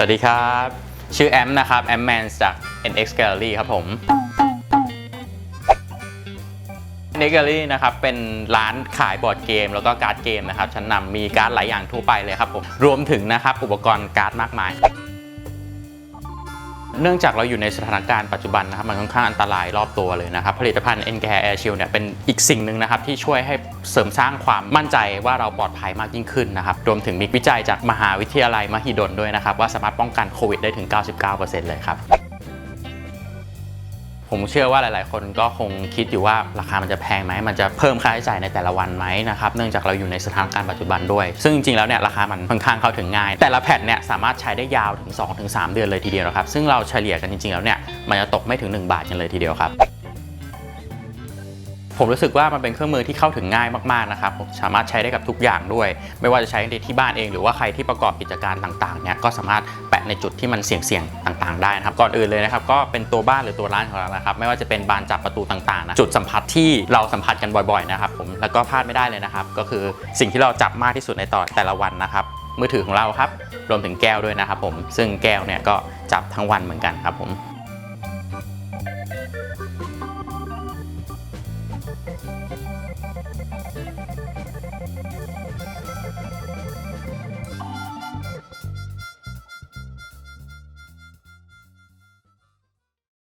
สวัสดีครับ ชื่อแอมนะครับแอมแมนจาก NX Gallery ครับผม NX Gallery นะครับเป็นร้านขายบอร์ดเกม แล้วก็การ์ดเกมนะครับชั้นนำมีการ์ดหลายอย่างทั่วไปเลยครับผม รวมถึงนะครับอุปกรณ์การ์ดมากมาย เนื่องจากเราอยู่ในสถานการณ์ปัจจุบันนะครับมันค่อนข้างอันตรายรอบตัวเลยนะครับผลิตภัณฑ์ n c a r e Air Shield เนี่ยเป็นอีกสิ่งหนึ่งนะครับที่ช่วยให้เสริมสร้างความมั่นใจว่าเราปลอดภัยมากยิ่งขึ้นนะครับรวมถึงมีวิจัยจากมหาวิทยาลัยมหิดลด้วยนะครับว่าสามารถป้องกันโควิดได้ถึง 99%เลยครับ ผมเชื่อว่าหลาย ๆ คนก็คงคิดอยู่ว่าราคามันจะแพงไหม มันจะเพิ่มค่าใช้จ่ายในแต่ละวันไหมนะครับ เนื่องจากเราอยู่ในสถานการณ์ปัจจุบันด้วย ซึ่งจริง ๆ แล้วเนี่ยราคามันค่อนข้างเข้าถึงง่าย แต่ละแผ่นเนี่ยสามารถใช้ได้ยาวถึง 2-3 เดือนเลยทีเดียวครับ ซึ่งเราเฉลี่ยกันจริง ๆ แล้วเนี่ยมันจะตกไม่ถึง 1 บาทกันเลยทีเดียวครับ ผมรู้สึกว่ามันเป็นเครื่องมือที่เข้าถึงง่ายมากๆนะครับผมสามารถใช้ได้กับทุกอย่างด้วย ไม่ว่าจะใช้ในที่บ้านเอง หรือว่าใครที่ประกอบกิจการต่างๆเนี่ยก็สามารถแปะในจุดที่มันเสี่ยงๆต่างๆได้นะครับก่อนอื่นเลยนะครับก็เป็นตัวบ้านหรือตัวร้านของเรานะครับไม่ว่าจะเป็นบานจับประตูต่างๆนะจุดสัมผัสที่เราสัมผัสกันบ่อยๆนะครับผมแล้วก็พลาดไม่ได้เลยนะครับก็คือสิ่งที่เราจับมากที่สุดในต่อแต่ละวันนะครับมือถือของเราครับรวมถึงแก้วด้วยนะครับผมซึ่งแก้วเนี่ยก็จับทั้งวันเหมือนกันครับผม 谢谢。